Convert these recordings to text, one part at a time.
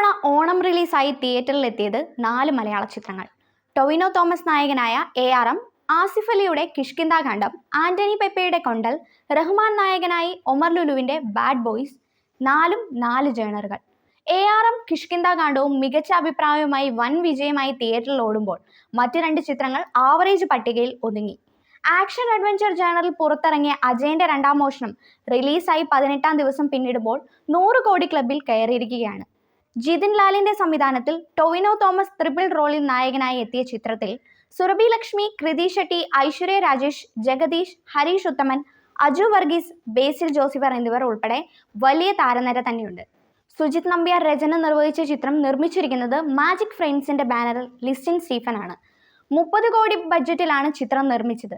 ഇത്തവണ ഓണം റിലീസായി തിയേറ്ററിൽ എത്തിയത് നാല് മലയാള ചിത്രങ്ങൾ. ടൊവിനോ തോമസ് നായകനായ എ ആർ എം ആസിഫ് അലിയുടെ കിഷ്കിന്ത ഖണ്ഡം ആന്റണി പെപ്പയുടെ കൊണ്ടൽ റഹ്മാൻ നായകനായി ഒമർ ലുലുവിന്റെ ബാഡ് ബോയ്സ് നാലും നാല് ജേണറുകൾ. എ ആർ എം കിഷ്കിന്ത കാണ്ഡവും മികച്ച അഭിപ്രായവുമായി വൻ വിജയമായി തിയേറ്ററിൽ ഓടുമ്പോൾ മറ്റ് രണ്ട് ചിത്രങ്ങൾ ആവറേജ് പട്ടികയിൽ ഒതുങ്ങി. ആക്ഷൻ അഡ്വഞ്ചർ ജേണറിൽ പുറത്തിറങ്ങിയ അജയന്റെ രണ്ടാം മോഷണം റിലീസായി പതിനെട്ടാം ദിവസം പിന്നിടുമ്പോൾ നൂറ് കോടി ക്ലബിൽ കയറിയിരിക്കുകയാണ്. ജിതിൻ ലാലിന്റെ സംവിധാനത്തിൽ ടൊവിനോ തോമസ് ത്രിപിൾ റോളിൽ നായകനായി എത്തിയ ചിത്രത്തിൽ സുരഭി ലക്ഷ്മി കൃതി ഷെട്ടി ഐശ്വര്യ രാജേഷ് ജഗദീഷ് ഹരീഷ് ഉത്തമൻ അജു വർഗീസ് ബേസിൽ ജോസിഫർ എന്നിവർ ഉൾപ്പെടെ വലിയ താരനിര തന്നെയുണ്ട്. സുജിത് നമ്പ്യാർ രചന നിർവഹിച്ച ചിത്രം നിർമ്മിച്ചിരിക്കുന്നത് മാജിക് ഫ്രെയിംസിന്റെ ബാനറിൽ ലിസ്റ്റിൻ സ്റ്റീഫൻ ആണ് മുപ്പത് കോടി ബഡ്ജറ്റിലാണ് ചിത്രം നിർമ്മിച്ചത്.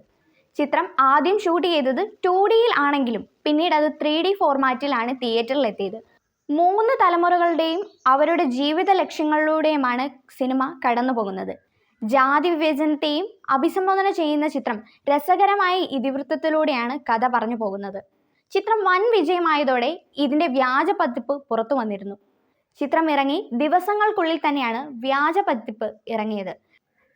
ചിത്രം ആദ്യം ഷൂട്ട് ചെയ്തത് ടു ഡിയിൽ ആണെങ്കിലും പിന്നീട് അത് ത്രീ ഡി ഫോർമാറ്റിലാണ് തിയേറ്ററിൽ എത്തിയത്. മൂന്ന് തലമുറകളുടെയും അവരുടെ ജീവിത ലക്ഷ്യങ്ങളിലൂടെയുമാണ് സിനിമ കടന്നു പോകുന്നത് ജാതി വിവേചനത്തെയും അഭിസംബോധന ചെയ്യുന്ന ചിത്രം രസകരമായ ഇതിവൃത്തത്തിലൂടെയാണ് കഥ പറഞ്ഞു പോകുന്നത്. ചിത്രം വൻ വിജയമായതോടെ ഇതിന്റെ വ്യാജ പതിപ്പ് പുറത്തു വന്നിരുന്നു. ചിത്രം ഇറങ്ങി ദിവസങ്ങൾക്കുള്ളിൽ തന്നെയാണ് വ്യാജ പതിപ്പ് ഇറങ്ങിയത്.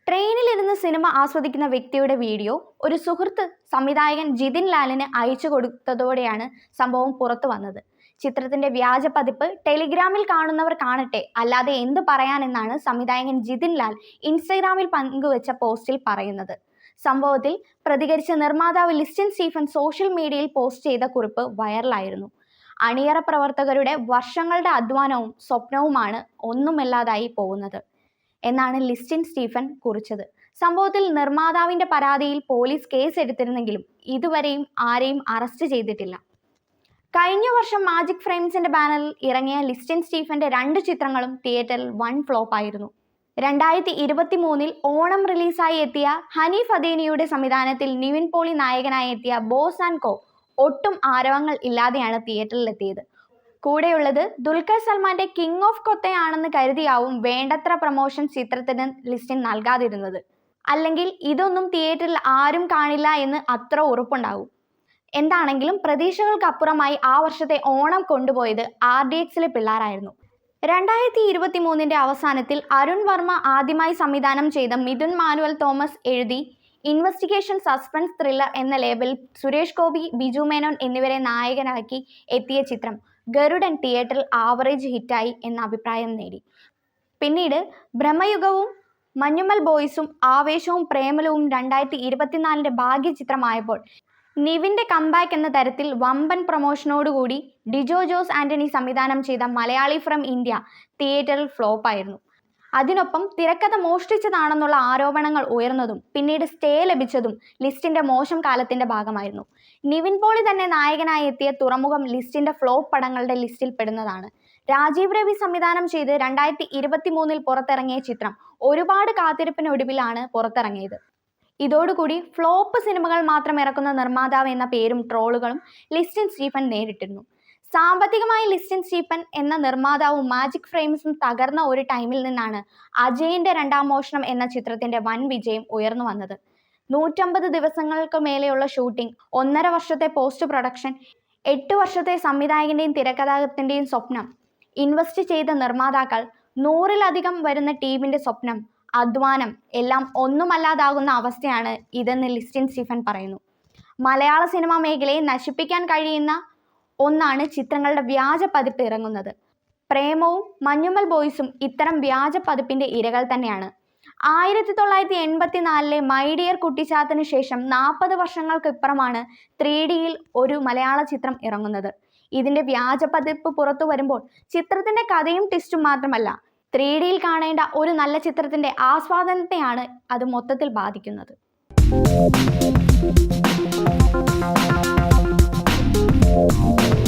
ട്രെയിനിലിരുന്ന് സിനിമ ആസ്വദിക്കുന്ന വ്യക്തിയുടെ വീഡിയോ ഒരു സുഹൃത്ത് സംവിധായകൻ ജിതിൻ ലാലിന് അയച്ചു കൊടുത്തതോടെയാണ് സംഭവം പുറത്തു വന്നത്. ചിത്രത്തിന്റെ വ്യാജ പതിപ്പ് ടെലിഗ്രാമിൽ കാണുന്നവർ കാണട്ടെ. അല്ലാതെ എന്ത് പറയാനെന്നാണ് സംവിധായകൻ ജിതിൻ ലാൽ ഇൻസ്റ്റഗ്രാമിൽ പങ്കുവച്ച പോസ്റ്റിൽ പറയുന്നത്. സംഭവത്തിൽ പ്രതികരിച്ച നിർമ്മാതാവ് ലിസ്റ്റിൻ സ്റ്റീഫൻ സോഷ്യൽ മീഡിയയിൽ പോസ്റ്റ് ചെയ്ത കുറിപ്പ് വൈറലായിരുന്നു. അണിയറ പ്രവർത്തകരുടെ വർഷങ്ങളുടെ അധ്വാനവും സ്വപ്നവുമാണ് ഒന്നുമില്ലാതായി പോകുന്നത് എന്നാണ് ലിസ്റ്റിൻ സ്റ്റീഫൻ കുറിച്ചത്. സംഭവത്തിൽ നിർമ്മാതാവിന്റെ പരാതിയിൽ പോലീസ് കേസ് എടുത്തിരുന്നെങ്കിലും ഇതുവരെയും ആരെയും അറസ്റ്റ് ചെയ്തിട്ടില്ല. കഴിഞ്ഞ വർഷം മാജിക് ഫ്രെയിംസിന്റെ ബാനറിൽ ഇറങ്ങിയ ലിസ്റ്റിൻ സ്റ്റീഫന്റെ രണ്ട് ചിത്രങ്ങളും തിയേറ്ററിൽ വൺ ഫ്ലോപ്പ് ആയിരുന്നു. രണ്ടായിരത്തി ഇരുപത്തി മൂന്നിൽ ഓണം റിലീസായി എത്തിയ ഹനീഫ് അദേനിയുടെ സംവിധാനത്തിൽ നിവിൻ പോളി നായകനായി എത്തിയ ബോസ് ആൻഡ് കോ ഒട്ടും ആരവങ്ങൾ ഇല്ലാതെയാണ് തിയേറ്ററിൽ എത്തിയത്. കൂടെയുള്ളത് ദുൽഖർ സൽമാന്റെ കിങ് ഓഫ് കൊത്തയാണെന്ന് കരുതിയാവും വേണ്ടത്ര പ്രൊമോഷൻ ചിത്രത്തിന് ലിസ്റ്റിൻ നൽകാതിരുന്നത്. അല്ലെങ്കിൽ ഇതൊന്നും തിയേറ്ററിൽ ആരും കാണില്ല എന്ന് അത്ര ഉറപ്പുണ്ടാവും. എന്താണെങ്കിലും പ്രതീക്ഷകൾക്കപ്പുറമായി ആ വർഷത്തെ ഓണം കൊണ്ടുപോയത് ആർ ഡി എക്സിലെ പിള്ളേരായിരുന്നു. രണ്ടായിരത്തി ഇരുപത്തി മൂന്നിന്റെ അവസാനത്തിൽ അരുൺ വർമ്മ ആദ്യമായി സംവിധാനം ചെയ്ത മിഥുൻ മാനുവൽ തോമസ് എഴുതി ഇൻവെസ്റ്റിഗേഷൻ സസ്പെൻസ് ത്രില്ലർ എന്ന ലേബിൽ സുരേഷ് ഗോപി ബിജു മേനോൻ എന്നിവരെ നായകനാക്കി എത്തിയ ചിത്രം ഗരുഡൻ തിയേറ്ററിൽ ആവറേജ് ഹിറ്റായി എന്ന അഭിപ്രായം നേടി. പിന്നീട് ബ്രഹ്മയുഗവും മഞ്ഞുമൽ ബോയ്സും ആവേശവും പ്രേമലവും രണ്ടായിരത്തി ഇരുപത്തിനാലിന്റെ ഭാഗ്യചിത്രമായപ്പോൾ നിവിന്റെ കംബാക്ക് എന്ന തരത്തിൽ വമ്പൻ പ്രൊമോഷനോടുകൂടി ഡിജോ ജോസ് ആന്റണി സംവിധാനം ചെയ്ത മലയാളി ഫ്രം ഇന്ത്യ തിയേറ്ററിൽ ഫ്ലോപ്പായിരുന്നു അതിനൊപ്പം തിരക്കഥ മോഷ്ടിച്ചതാണെന്നുള്ള ആരോപണങ്ങൾ ഉയർന്നതും പിന്നീട് സ്റ്റേ ലഭിച്ചതും ലിസ്റ്റിന്റെ മോശം കാലത്തിന്റെ ഭാഗമായിരുന്നു. നിവിൻ പോളി തന്നെ നായകനായി എത്തിയ തുറമുഖം ലിസ്റ്റിന്റെ ഫ്ലോപ്പ് പടങ്ങളുടെ ലിസ്റ്റിൽ പെടുന്നതാണ്. രാജീവ് രവി സംവിധാനം ചെയ്ത് രണ്ടായിരത്തി ഇരുപത്തി മൂന്നിൽ പുറത്തിറങ്ങിയ ചിത്രം ഒരുപാട് കാത്തിരിപ്പിനൊടുവിലാണ് പുറത്തിറങ്ങിയത്. ഇതോടുകൂടി ഫ്ലോപ്പ് സിനിമകൾ മാത്രം ഇറക്കുന്ന നിർമ്മാതാവ് എന്ന പേരും ട്രോളുകളും ലിസ്റ്റിൻ സ്റ്റീഫൻ നേരിട്ടിരുന്നു. സാമ്പത്തികമായി ലിസ്റ്റിൻ സ്റ്റീഫൻ എന്ന നിർമ്മാതാവും മാജിക് ഫ്രെയിംസും തകർന്ന ഒരു ടൈമിൽ നിന്നാണ് അജയന്റെ രണ്ടാം മോഷണം എന്ന ചിത്രത്തിന്റെ വൻ വിജയം ഉയർന്നു വന്നത്. നൂറ്റമ്പത് ദിവസങ്ങൾക്ക് മേലെയുള്ള ഷൂട്ടിംഗ് ഒന്നര വർഷത്തെ പോസ്റ്റ് പ്രൊഡക്ഷൻ എട്ട് വർഷത്തെ സംവിധായകന്റെയും തിരക്കഥാകൃത്തിന്റെയും സ്വപ്നം. ഇൻവെസ്റ്റ് ചെയ്ത നിർമ്മാതാക്കൾ നൂറിലധികം വരുന്ന ടീമിന്റെ സ്വപ്നം അധ്വാനം എല്ലാം ഒന്നുമല്ലാതാകുന്ന അവസ്ഥയാണ് ഇതെന്ന് ലിസ്റ്റിൻ സ്റ്റീഫൻ പറയുന്നു. മലയാള സിനിമാ മേഖലയെ നശിപ്പിക്കാൻ കഴിയുന്ന ഒന്നാണ് ചിത്രങ്ങളുടെ വ്യാജ പതിപ്പ് ഇറങ്ങുന്നത്. പ്രേമവും മഞ്ഞുമൽ ബോയ്സും ഇത്തരം വ്യാജ പതിപ്പിന്റെ ഇരകൾ തന്നെയാണ്. ആയിരത്തി തൊള്ളായിരത്തി എൺപത്തി നാലിലെ മൈഡിയർ കുട്ടിച്ചാത്തിന് ശേഷം നാൽപ്പത് വർഷങ്ങൾക്കിപ്പുറമാണ് ത്രീ ഡിയിൽ ഒരു മലയാള ചിത്രം ഇറങ്ങുന്നത്. ഇതിന്റെ വ്യാജ പതിപ്പ് പുറത്തു വരുമ്പോൾ ചിത്രത്തിന്റെ കഥയും ടിസ്റ്റും മാത്രമല്ല ത്രീ ഡിയിൽ കാണേണ്ട ഒരു നല്ല ചിത്രത്തിന്റെ ആസ്വാദനത്തെയാണ് അത് മൊത്തത്തിൽ ബാധിക്കുന്നത് Thank you.